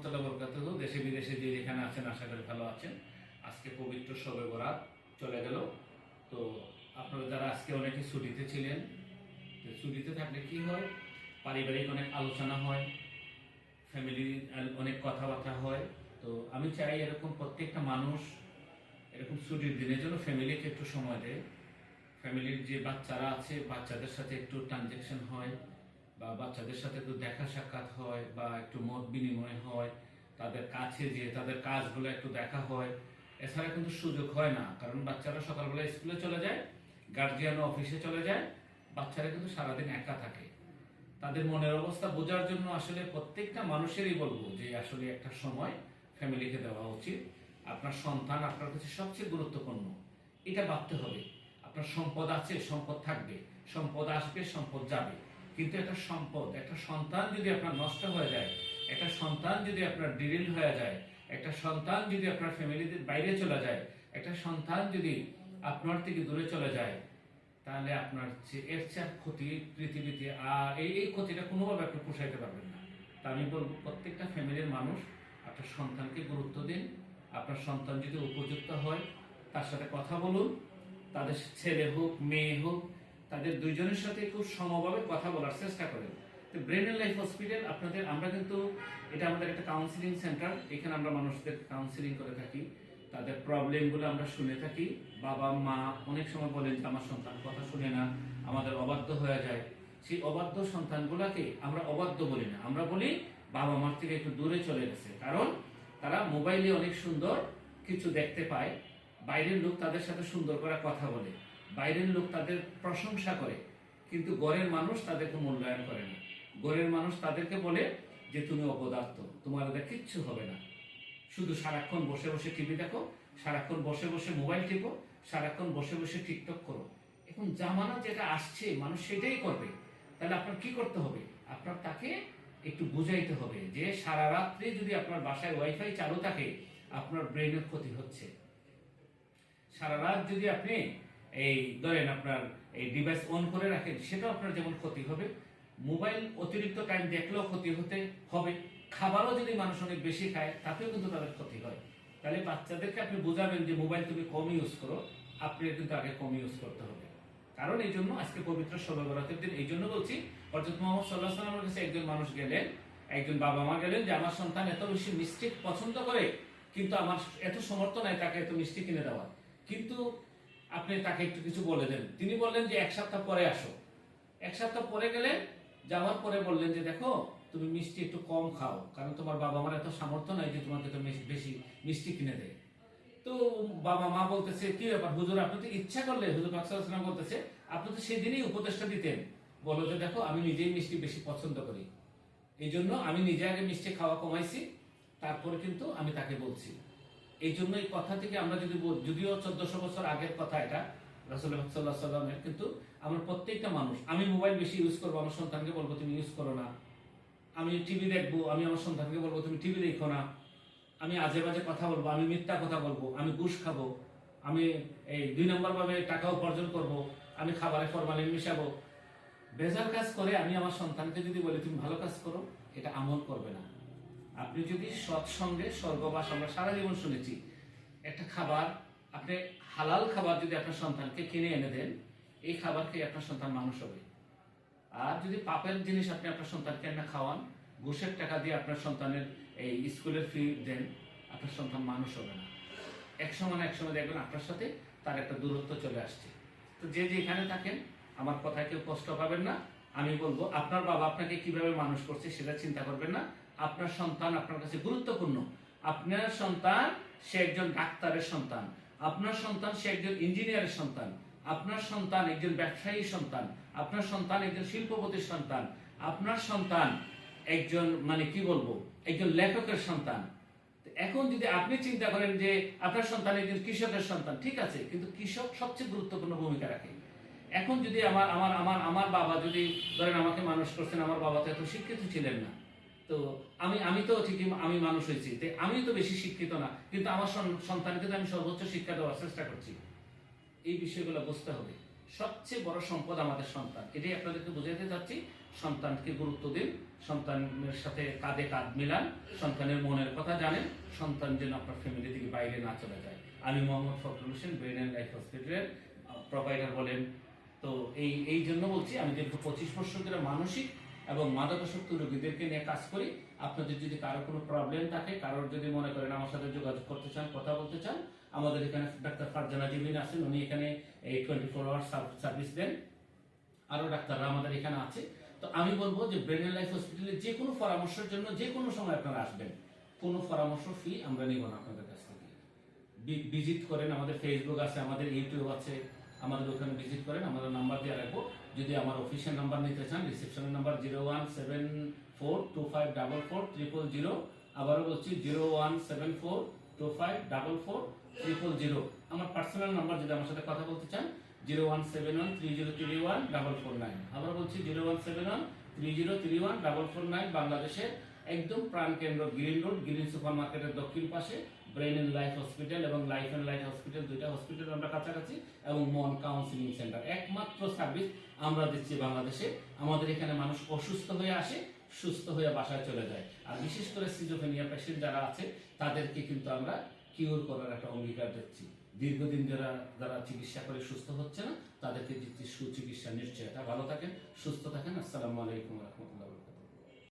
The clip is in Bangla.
রহমতুল্লাহ বরকাত দেশে বিদেশে যে যেখানে আছেন, আশা করি ভালো আছেন। আজকে পবিত্র শবে বরাত চলে গেল। তো আপনারা যারা আজকে অনেকে ছুটিতে ছিলেন ছুটিতে থাকলে কি হয়? পারিবারিক অনেক আলোচনা হয়, ফ্যামিলি অনেক কথাবার্তা হয়। তো আমি চাই এরকম প্রত্যেকটা মানুষ এরকম ছুটির দিনের জন্য ফ্যামিলিকে একটু সময় দেয়। ফ্যামিলির যে বাচ্চারা আছে, বাচ্চাদের সাথে একটু ট্রানজেকশন হয়। বা বাচ্চাদের সাথে একটু দেখা সাক্ষাৎ হয় বা একটু মত বিনিময় হয়, তাদের কাছে যে তাদের কাজগুলো একটু দেখা হয়, এছাড়া কিন্তু সুযোগ হয় না। কারণ বাচ্চারা সকালবেলা স্কুলে চলে যায় গার্জিয়ানও অফিসে চলে যায়, বাচ্চারা কিন্তু সারাদিন একা থাকে। তাদের মনের অবস্থা বোঝার জন্য আসলে প্রত্যেকটা মানুষেরই বলব যে আসলে একটা সময় ফ্যামিলিকে দেওয়া উচিত। আপনার সন্তান আপনার কাছে সবচেয়ে গুরুত্বপূর্ণ। এটা ভাবতে হবে। আপনার সম্পদ আছে, সম্পদ থাকবে। সম্পদ আসবে, সম্পদ যাবে। কিন্তু একটা সম্পদ, একটা সন্তান যদি আপনার নষ্ট হয়ে যায়, একটা সন্তান যদি আপনার ডিরিল হয়ে যায়, একটা সন্তান যদি আপনার ফ্যামিলিদের বাইরে চলে যায়, একটা সন্তান যদি আপনার থেকে দূরে চলে যায়, তাহলে আপনার এর চেয়ে ক্ষতি পৃথিবীতে আর এই এই ক্ষতিটা কোনোভাবে আপনি পোষাইতে পারবেন না। তা আমি বলব, প্রত্যেকটা ফ্যামিলির মানুষ আপনার সন্তানকে গুরুত্ব দিন। আপনার সন্তান যদি উপযুক্ত হয়, তার সাথে কথা বলুন। তাদের ছেলে হোক, মেয়ে হোক তাদের দুইজনের সাথে খুব সমভাবে কথা বলার চেষ্টা করেন। তো ব্রেন এন্ড লাইফ হসপিটাল আপনাদের, আমরা কিন্তু এটা আমাদের একটা কাউন্সিলিং সেন্টার এখানে আমরা মানুষদের কাউন্সিলিং করে থাকি। তাদের প্রবলেমগুলো আমরা শুনে থাকি। বাবা, মা অনেক সময় বলেন যে, আমার সন্তান কথা শুনে না, আমাদের অবাধ্য হয়ে যায়। সেই অবাধ্য সন্তানগুলোকে আমরা অবাধ্য বলি না। আমরা বলি বাবা মার থেকে একটু দূরে চলে গেছে। কারণ তারা মোবাইলে অনেক সুন্দর কিছু দেখতে পায়, বাইরের লোক তাদের সাথে সুন্দর করে কথা বলে। বাইরের লোক তাদের প্রশংসা করে, কিন্তু গড়ের মানুষ তাদেরকে মূল্যায়ন করে না। গড়ের মানুষ তাদেরকে বলে যে, তুমি অপদার্থ, তোমার ওদের কিচ্ছু হবে না। শুধু সারাক্ষণ বসে বসে টিভি দেখো, সারাক্ষণ বসে বসে মোবাইল টিপো, সারাক্ষণ বসে বসে টিকটক করো। এখন জামানা যেটা আসছে, মানুষ সেটাই করবে। তাহলে আপনার কি করতে হবে? আপনার তাকে একটু বুঝাইতে হবে যে, সারা রাত্রে যদি আপনার বাসায় ওয়াইফাই চালু থাকে, আপনার ব্রেনের ক্ষতি হচ্ছে। সারা রাত যদি আপনি এই ধরেন আপনার এই ডিভাইস অন করে রাখেন, সেটাও আপনার যেমন ক্ষতি হবে। মোবাইল অতিরিক্ত টাইম দেখলেও ক্ষতি হতে হবে। খাবারও যদি মানুষ অনেক বেশি খায়, তাতেও কিন্তু তাদের ক্ষতি হয়। তাহলে বাচ্চাদেরকে আপনি বোঝাবেন যে মোবাইল তুমি কম ইউজ করো, আপনি কিন্তু আগে কম ইউজ করতে হবে। কারণ এই জন্য আজকে পবিত্র ষোলো বরাতের দিন, এই জন্য বলছি অর্থাৎ মোহাম্মদ সাল্লাহ সাল্লামের কাছে একজন মানুষ গেলেন, একজন বাবা মা গেলেন যে, আমার সন্তান এত বেশি মিষ্টি পছন্দ করে, কিন্তু আমার এত সমর্থ নাই তাকে এত মিষ্টি কিনে দেওয়া কিন্তু আপনি তাকে একটু কিছু বলে দেন। তিনি বললেন যে, এক সপ্তাহ পরে আসো। এক সপ্তাহ পরে গেলেন, যাওয়ার পরে বললেন যে, দেখো, তুমি মিষ্টি একটু কম খাও, কারণ তোমার বাবা মার এত সামর্থ্য নাই যে, তোমাকে তো বেশি মিষ্টি কিনে দেয়। তো বাবা মা বলতেছে, কি ব্যাপার? হুজুর, আপনি তো ইচ্ছা করলে, হুজুর বাক্সালাম বলতেছে, আপনি তো সেদিনই উপদেশটা দিতেন। বলো যে, দেখো, আমি নিজেই মিষ্টি বেশি পছন্দ করি। এই জন্য আমি নিজে আগে মিষ্টি খাওয়া কমাইছি, তারপরে কিন্তু আমি তাকে বলছি। এই জন্য এই কথা থেকে আমরা যদি যদিও চোদ্দশো বছর আগের কথা এটা, রাসুল সাল্লাহ সাল্লামের কিন্তু আমরা প্রত্যেকটা মানুষ, আমি মোবাইল বেশি ইউজ করব, আমার সন্তানকে বলব, তুমি ইউজ করো না। আমি টিভি দেখব, আমি আমার সন্তানকে বলব, তুমি টিভি দেখো না। আমি আজে বাজে কথা বলব, আমি মিথ্যা কথা বলব, আমি ঘুষ খাব, আমি এই দুই নম্বর ভাবে টাকা উপার্জন করব, আমি খাবারে ফরমালিন মিশাবো। বেজার কাজ করে আমি আমার সন্তানকে যদি বলি, তুমি ভালো কাজ করো, এটা আমল করবে না। আপনি যদি সৎসঙ্গে, স্বর্গবাস আমরা সারা জীবন শুনেছি, একটা খাবার, আপনি হালাল খাবার যদি আপনার সন্তানকে কিনে এনে দেন, এই খাবার খেয়ে আপনার সন্তান মানুষ হবে। আর যদি পাপের জিনিস আপনি আপনার সন্তানকে না খাওয়ান, ঘুষের টাকা দিয়ে আপনার সন্তানের এই স্কুলের ফি দেন, আপনার সন্তান মানুষ হবে না। এক সময় না এক সময় দেখবেন আপনার সাথে তার একটা দূরত্ব চলে আসছে। তো যে যেখানে থাকেন, আমার কথায় কেউ কষ্ট পাবেন না। আমি বলব, আপনার বাবা আপনাকে কীভাবে মানুষ করছে সেটা চিন্তা করবেন না। আপনার সন্তান আপনার কাছে গুরুত্বপূর্ণ। আপনার সন্তান সে একজন ডাক্তারের সন্তান। আপনার সন্তান সে একজন ইঞ্জিনিয়ারের সন্তান। আপনার সন্তান একজন ব্যবসায়ী সন্তান। আপনার সন্তান একজন শিল্পপতির সন্তান। আপনার সন্তান একজন মানে কি বলব, একজন লেখকের সন্তান। এখন যদি আপনি চিন্তা করেন যে আপনার সন্তান একজন কৃষকের সন্তান, ঠিক আছে, কিন্তু কৃষক সবচেয়ে গুরুত্বপূর্ণ ভূমিকা রাখে। এখন যদি আমার আমার আমার আমার বাবা যদি ধরেন আমাকে মানুষ করছেন, আমার বাবা তো এত শিক্ষিত ছিলেন না। তো আমি আমি তো ঠিকই, আমি মানুষ হয়েছি। আমি তো বেশি শিক্ষিত না, কিন্তু আমার সন- সন্তানকে তো আমি সর্বোচ্চ শিক্ষা দেওয়ার চেষ্টা করছি। এই বিষয়গুলো বুঝতে হবে। সবচেয়ে বড় সম্পদ আমাদের সন্তান। এটাই আপনাদেরকে বোঝাতে চাচ্ছি। সন্তানকে গুরুত্ব দিন, সন্তানের সাথে কাঁধে কাঁধ মিলান, সন্তানের মনের কথা জানেন, সন্তান যেন আপনার ফ্যামিলি থেকে বাইরে না চলে যায়। আমি Mohammad Fakhrul Hossain brain and life হসপিটালের প্রোভাইডার বলেন। তো এই এই জন্য বলছি, আমি দীর্ঘ পঁচিশ বছর ধরে মানসিক এবং মাদকাসক্ত রোগীদেরকে নিয়ে কাজ করি। আপনাদের যদি কারও কোনো প্রবলেম থাকে, কারোর যদি মনে করেন আমার সাথে যোগাযোগ করতে চান, কথা বলতে চান, আমাদের এখানে ডাক্তার ফারজানা জিবিন আছেন। উনি এখানে এই টোয়েন্টি ফোর আওয়ার সার্ভিস দেন। আরও ডাক্তাররা আমাদের এখানে আছে। তো আমি বলব যে ব্রেন লাইফ হসপিটালে যে কোনো পরামর্শের জন্য যে কোনো সময় আপনারা আসবেন। কোনো পরামর্শ ফি আমরা নিব না আপনাদের কাছ থেকে। ভিজিট করেন, আমাদের ফেসবুক আছে, আমাদের ইউটিউব আছে। আমাদের ওখানে ভিজিট করেন আমাদের নাম্বার দিয়ে রাখব। যদি আমার অফিসিয়াল নাম্বার নিতে চান রিসেপশনের number zero one seven four two five double four triple zero আবারও বলছি zero one seven four two five double four triple zero আমার পার্সোনাল নাম্বার যদি আমার সাথে কথা বলতে চান zero one seven one three zero three one double four nine আবার বলছি zero one seven one three zero three one double four nine বাংলাদেশের একদম প্রাণ কেন্দ্র গ্রিন রোড গ্রিন সুপার মার্কেটের দক্ষিণ পাশে ব্রেন এন্ড লাইফ হসপিটাল এবং লাইফ এন্ড লাইফ হসপিটাল দুইটা হসপিটাল আমরা কাছাকাছি এবং মন কাউন্সিলিং সেন্টার একমাত্র সার্ভিস আমরা দিচ্ছি বাংলাদেশে। আমাদের এখানে মানুষ অসুস্থ হয়ে আসে, সুস্থ হয়ে বাসায় চলে যায়। আর বিশেষ করে সিজোফেনিয়া পেশেন্ট যারা আছে, তাদেরকে কিন্তু আমরা কিওর করার একটা অঙ্গীকার দিচ্ছি। দীর্ঘদিন যারা যারা চিকিৎসা করে সুস্থ হচ্ছে না, তাদেরকে দিচ্ছি সুচিকিৎসা নিশ্চয়তা। ভালো থাকেন, সুস্থ থাকেন। আসসালামু আলাইকুম রহমতুল্লাহ